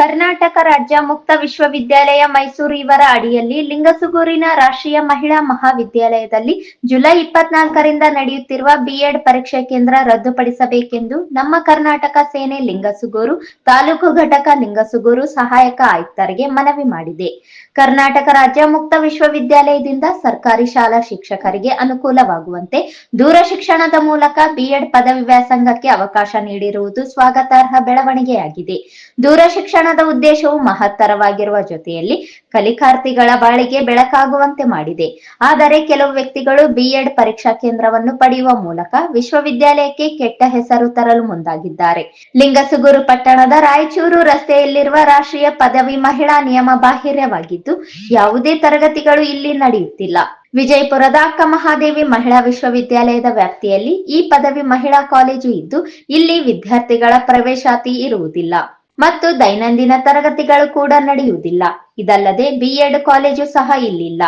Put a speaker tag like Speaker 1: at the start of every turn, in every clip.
Speaker 1: Karnataka ರಾಜ್ಯ ಮುಕ್ತ ವಿಶ್ವವಿದ್ಯಾಲಯ ಮೈಸೂರು ಇವರ ಅಡಿಯಲ್ಲಿ ಲಿಂಗಸುಗೂರಿನ ರಾಷ್ಟ್ರೀಯ ಮಹಿಳಾ ಮಹಾವಿದ್ಯಾಲಯದಲ್ಲಿ ಜುಲೈ ಇಪ್ಪತ್ನಾಲ್ಕರಿಂದ ನಡೆಯುತ್ತಿರುವ ಬಿಎಡ್ ಪರೀಕ್ಷಾ ಕೇಂದ್ರ ರದ್ದುಪಡಿಸಬೇಕೆಂದು ನಮ್ಮ ಕರ್ನಾಟಕ ಸೇನೆ ಲಿಂಗಸುಗೂರು, ತಾಲೂಕು ಘಟಕ ಲಿಂಗಸುಗೂರು ಸಹಾಯಕ ಆಯುಕ್ತರಿಗೆ ಮನವಿ ಮಾಡಿದೆ. ಕರ್ನಾಟಕ ರಾಜ್ಯ ಮುಕ್ತ ವಿಶ್ವವಿದ್ಯಾಲಯದಿಂದ ಸರ್ಕಾರಿ ಶಾಲಾ ಶಿಕ್ಷಕರಿಗೆ ಅನುಕೂಲವಾಗುವಂತೆ ದೂರ ಶಿಕ್ಷಣದ ಮೂಲಕ ಬಿಎಡ್ ಪದವಿ ವ್ಯಾಸಂಗಕ್ಕೆ ಅವಕಾಶ ನೀಡಿರುವುದು ಸ್ವಾಗತಾರ್ಹ ಬೆಳವಣಿಗೆಯಾಗಿದೆ. ದೂರ ಶಿಕ್ಷಣದ ಉದ್ದೇಶವು ಮಹತ್ತರವಾಗಿರುವ ಜೊತೆಯಲ್ಲಿ ಕಲಿಕಾರ್ಥಿಗಳ ಬಾಳಿಗೆ ಬೆಳಕಾಗುವಂತೆ ಮಾಡಿದೆ. ಆದರೆ ಕೆಲವು ವ್ಯಕ್ತಿಗಳು ಬಿಎಡ್ ಪರೀಕ್ಷಾ ಕೇಂದ್ರವನ್ನು ಪಡೆಯುವ ಮೂಲಕ ವಿಶ್ವವಿದ್ಯಾಲಯಕ್ಕೆ ಕೆಟ್ಟ ಹೆಸರು ತರಲು ಮುಂದಾಗಿದ್ದಾರೆ. ಲಿಂಗಸುಗೂರು ಪಟ್ಟಣದ ರಾಯಚೂರು ರಸ್ತೆಯಲ್ಲಿರುವ ರಾಷ್ಟ್ರೀಯ ಪದವಿ ಮಹಿಳಾ ನಿಯಮ ಬಾಹಿರ್ಯವಾಗಿದ್ದು, ಯಾವುದೇ ತರಗತಿಗಳು ಇಲ್ಲಿ ನಡೆಯುತ್ತಿಲ್ಲ. ವಿಜಯಪುರದ ಅಕ್ಕ ಮಹಾದೇವಿ ಮಹಿಳಾ ವಿಶ್ವವಿದ್ಯಾಲಯದ ವ್ಯಾಪ್ತಿಯಲ್ಲಿ ಈ ಪದವಿ ಮಹಿಳಾ ಕಾಲೇಜು ಇದ್ದು, ಇಲ್ಲಿ ವಿದ್ಯಾರ್ಥಿಗಳ ಪ್ರವೇಶಾತಿ ಇರುವುದಿಲ್ಲ. ಮತ್ತು ದೈನಂದಿನ ತರಗತಿಗಳು ಕೂಡ ನಡೆಯುವುದಿಲ್ಲ. ಇದಲ್ಲದೆ ಬಿಎಡ್ ಕಾಲೇಜು ಸಹ ಇಲ್ಲಿಲ್ಲ.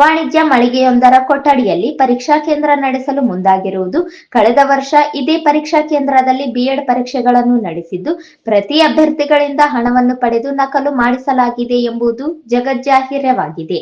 Speaker 1: ವಾಣಿಜ್ಯ ಮಳಿಗೆಯೊಂದರ ಕೊಠಡಿಯಲ್ಲಿ ಪರೀಕ್ಷಾ ಕೇಂದ್ರ ನಡೆಸಲು ಮುಂದಾಗಿರುವುದು ಕಳೆದ ವರ್ಷ ಇದೇ ಪರೀಕ್ಷಾ ಕೇಂದ್ರದಲ್ಲಿ ಬಿಎಡ್ ಪರೀಕ್ಷೆಗಳನ್ನು ನಡೆಸಿದ್ದು, ಪ್ರತಿ ಅಭ್ಯರ್ಥಿಗಳಿಂದ ಹಣವನ್ನು ಪಡೆದು ನಕಲು ಮಾಡಿಸಲಾಗಿದೆ ಎಂಬುದು ಜಗಜ್ಜಾಹಿರ್ಯವಾಗಿದೆ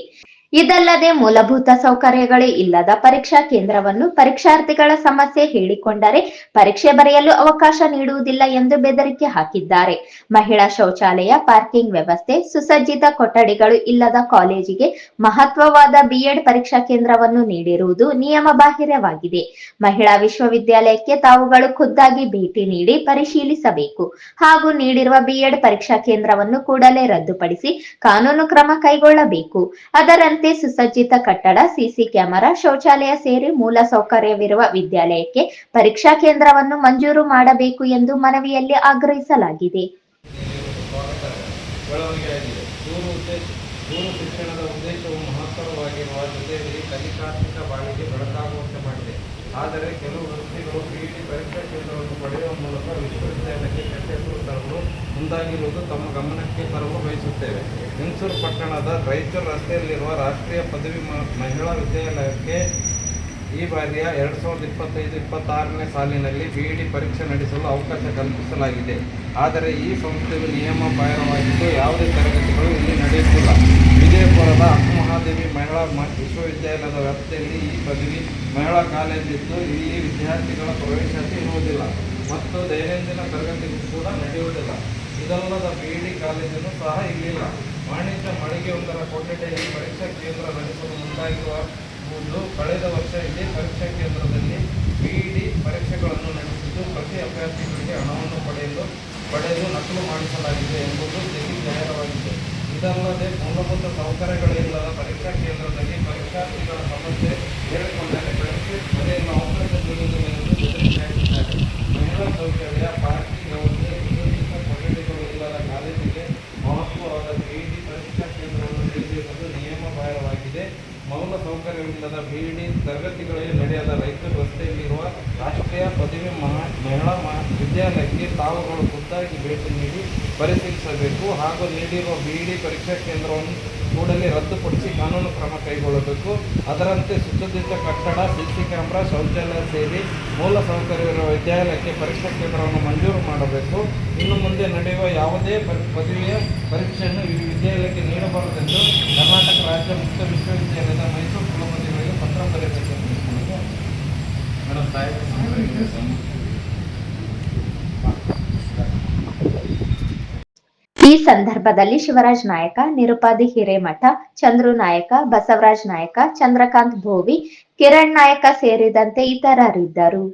Speaker 1: ಇದಲ್ಲದೆ ಮೂಲಭೂತ ಸೌಕರ್ಯಗಳೇ ಇಲ್ಲದ ಪರೀಕ್ಷಾ ಕೇಂದ್ರವನ್ನು ಪರೀಕ್ಷಾರ್ಥಿಗಳ ಸಮಸ್ಯೆ ಹೇಳಿಕೊಂಡರೆ ಪರೀಕ್ಷೆ ಬರೆಯಲು ಅವಕಾಶ ನೀಡುವುದಿಲ್ಲ ಎಂದು ಬೆದರಿಕೆ ಹಾಕಿದ್ದಾರೆ. ಮಹಿಳಾ ಶೌಚಾಲಯ, ಪಾರ್ಕಿಂಗ್ ವ್ಯವಸ್ಥೆ, ಸುಸಜ್ಜಿತ ಕೊಠಡಿಗಳು ಇಲ್ಲದ ಕಾಲೇಜಿಗೆ ಮಹತ್ವವಾದ ಬಿಎಡ್ ಪರೀಕ್ಷಾ ಕೇಂದ್ರವನ್ನು ನೀಡಿರುವುದು ನಿಯಮ ಬಾಹಿರ್ಯವಾಗಿದೆ ಮಹಿಳಾ ವಿಶ್ವವಿದ್ಯಾಲಯಕ್ಕೆ ತಾವುಗಳು ಖುದ್ದಾಗಿ ಭೇಟಿ ನೀಡಿ ಪರಿಶೀಲಿಸಬೇಕು. ಹಾಗೂ ನೀಡಿರುವ ಬಿಎಡ್ ಪರೀಕ್ಷಾ ಕೇಂದ್ರವನ್ನು ಕೂಡಲೇ ರದ್ದುಪಡಿಸಿ ಕಾನೂನು ಕ್ರಮ ಕೈಗೊಳ್ಳಬೇಕು. ಅದರಂತೆ ಸುಸಜ್ಜಿತ ಕಟ್ಟಡ, ಸಿಸಿ ಕ್ಯಾಮೆರಾ, ಶೌಚಾಲಯ ಸೇರಿ ಮೂಲ ಸೌಕರ್ಯವಿರುವ ವಿದ್ಯಾಲಯಕ್ಕೆ ಪರೀಕ್ಷಾ ಕೇಂದ್ರವನ್ನು ಮಂಜೂರು ಮಾಡಬೇಕು ಎಂದು ಮನವಿಯಲ್ಲಿ ಆಗ್ರಹಿಸಲಾಗಿದೆ.
Speaker 2: ಆದರೆ ಕೆಲವು ವ್ಯಕ್ತಿಗಳು ಪಿಇಡಿ ಪರೀಕ್ಷಾ ಕೇಂದ್ರವನ್ನು ಪಡೆಯುವ ಮೂಲಕ ವಿಶ್ವವಿದ್ಯಾಲಯಕ್ಕೆ ಕೆಟ್ಟ ತರಲು ಮುಂದಾಗಿರುವುದು ತಮ್ಮ ಗಮನಕ್ಕೆ ತರಲು ಬಯಸುತ್ತೇವೆ. ಮೈಸೂರು ಪಟ್ಟಣದ ರಾಯಚೂರು ರಸ್ತೆಯಲ್ಲಿರುವ ರಾಷ್ಟ್ರೀಯ ಪದವಿ ಮಹಿಳಾ ವಿದ್ಯಾಲಯಕ್ಕೆ ಈ ಬಾರಿಯ ಎರಡು ಸಾವಿರದ ಇಪ್ಪತ್ತೈದು, ಇಪ್ಪತ್ತಾರನೇ ಸಾಲಿನಲ್ಲಿ ಬಿ ಡಿ ಪರೀಕ್ಷೆ ನಡೆಸಲು ಅವಕಾಶ ಕಲ್ಪಿಸಲಾಗಿದೆ. ಆದರೆ ಈ ಸಂಸ್ಥೆಯು ನಿಯಮ ಬಾಹಿರವಾಗಿದ್ದು ಯಾವುದೇ ತರಗತಿಗಳು ಇಲ್ಲಿ ನಡೆಯುತ್ತಿಲ್ಲ. ವಿಜಯಪುರದ ಅಕ್ಕಮಹಾದೇವಿ ಮಹಿಳಾ ವಿಶ್ವವಿದ್ಯಾಲಯದ ವ್ಯಾಪ್ತಿಯಲ್ಲಿ ಈ ಪದವಿ ಮಹಿಳಾ ಕಾಲೇಜಿದ್ದು ಇಲ್ಲಿ ವಿದ್ಯಾರ್ಥಿಗಳ ಪ್ರವೇಶಾತಿ ಇರುವುದಿಲ್ಲ. ಮತ್ತು ದೈನಂದಿನ ತರಗತಿಗಳು ಕೂಡ ನಡೆಯುವುದಿಲ್ಲ. ಇದಲ್ಲದ ಬಿ ಡಿ ಕಾಲೇಜನ್ನು ಸಹ ಇಲ್ಲಿಲ್ಲ. ವಾಣಿಜ್ಯ ಮಳಿಗೆಯೊಂದರ ಕೊಠಡಿಯಲ್ಲಿ ಪರೀಕ್ಷಾ ಕೇಂದ್ರ ನಡೆಸಲು ಮುಂದಾಗಿರುವ ಒಂದು ಕಳೆದ ವರ್ಷ ಇದೇ ಪರೀಕ್ಷಾ ಕೇಂದ್ರದಲ್ಲಿ ಬಿಇಡಿ ಪರೀಕ್ಷೆಗಳನ್ನು ನಡೆಸಿದ್ದು, ಪ್ರತಿ ಅಭ್ಯರ್ಥಿಗಳಿಗೆ ಹಣವನ್ನು ಪಡೆಯಲು, ಪಡೆದು ನಕಲು ಮಾಡಿಸಲಾಗಿದೆ ಎಂಬುದು ಜಗಿ ಜಾಹೀರಾಗಿದೆ ಇದಲ್ಲದೆ ಮೂಲಭೂತ ಸೌಕರ್ಯಗಳಿಲ್ಲದ ಪರೀಕ್ಷಾ ಕೇಂದ್ರದಲ್ಲಿ ಪರೀಕ್ಷಾರ್ಥಿಗಳ ಸಮಸ್ಯೆ ಹೇಳಿಕೊಂಡರೆ ಪರೀಕ್ಷೆ ಮನೆಯನ್ನು ಅವಕಾಶ ನೀಡುವುದು ಎಂದು ಮಹಿಳಾ ಸೌಕರ್ಯ ಪಾರ್ಕಿಂಗ್ ವ್ಯವಸ್ಥೆ ಸುಸಜ್ಜಿತ ಕೊಠಡಿಗಳು ಇಲ್ಲದ ಕಾಲೇಜಿಗೆ ಮಹತ್ವವಾದ ಬಿಇಡಿ ಪರೀಕ್ಷಾ ಕೇಂದ್ರವನ್ನು ನೀಡಬೇಕೆಂದು ನಿಯಮ ಬಾಹಿರವಾಗಿದೆ ಮೌಲ ಸೌಕರ್ಯವಿಲ್ಲದ ಬಿಇಡಿ ತರಗತಿಗಳಿಗೆ ನಡೆಯದ ರೈತರು ರಸ್ತೆಯಲ್ಲಿರುವ ರಾಷ್ಟ್ರೀಯ ಪದವಿ ಮಹಾ ಮಹಿಳಾ ಮಹಾ ವಿದ್ಯಾಲಯಕ್ಕೆ ತಾವುಗಳು ಖುದ್ದಾಗಿ ಭೇಟಿ ನೀಡಿ ಪರಿಶೀಲಿಸಬೇಕು ಹಾಗೂ ನೀಡಿರುವ ಬಿಇಡಿ ಪರೀಕ್ಷಾ ಕೇಂದ್ರವನ್ನು ಕೂಡಲೇ ರದ್ದುಪಡಿಸಿ ಕಾನೂನು ಕ್ರಮ ಕೈಗೊಳ್ಳಬೇಕು. ಅದರಂತೆ ಸುಸಜ್ಜಿತ ಕಟ್ಟಡ ಸಿಸಿ ಕ್ಯಾಮೆರಾ, ಶೌಚಾಲಯ ಸೇರಿ ಮೂಲ ಸೌಕರ್ಯವಿರುವ ವಿದ್ಯಾಲಯಕ್ಕೆ ಪರೀಕ್ಷಾ ಕೇಂದ್ರವನ್ನು ಮಂಜೂರು ಮಾಡಬೇಕು. ಇನ್ನು ಮುಂದೆ ನಡೆಯುವ ಯಾವುದೇ ಪದವಿಯ ಪರೀಕ್ಷೆಯನ್ನು ಈ ವಿದ್ಯಾಲಯಕ್ಕೆ ನೀಡಬಾರದೆಂದು ಕರ್ನಾಟಕ ರಾಜ್ಯ ಮುಕ್ತ ವಿಶ್ವವಿದ್ಯಾಲಯದ ಮೈಸೂರು
Speaker 1: ಈ ಸಂದರ್ಭದಲ್ಲಿ ಶಿವರಾಜ್ ನಾಯಕ, ನಿರುಪಾದಿ ಹಿರೇಮಠ, ಚಂದ್ರು ನಾಯಕ, ಬಸವರಾಜ್ ನಾಯಕ, ಚಂದ್ರಕಾಂತ್ ಭೋವಿ, ಕಿರಣ್ ನಾಯಕ ಸೇರಿದಂತೆ ಇತರರಿದ್ದರು.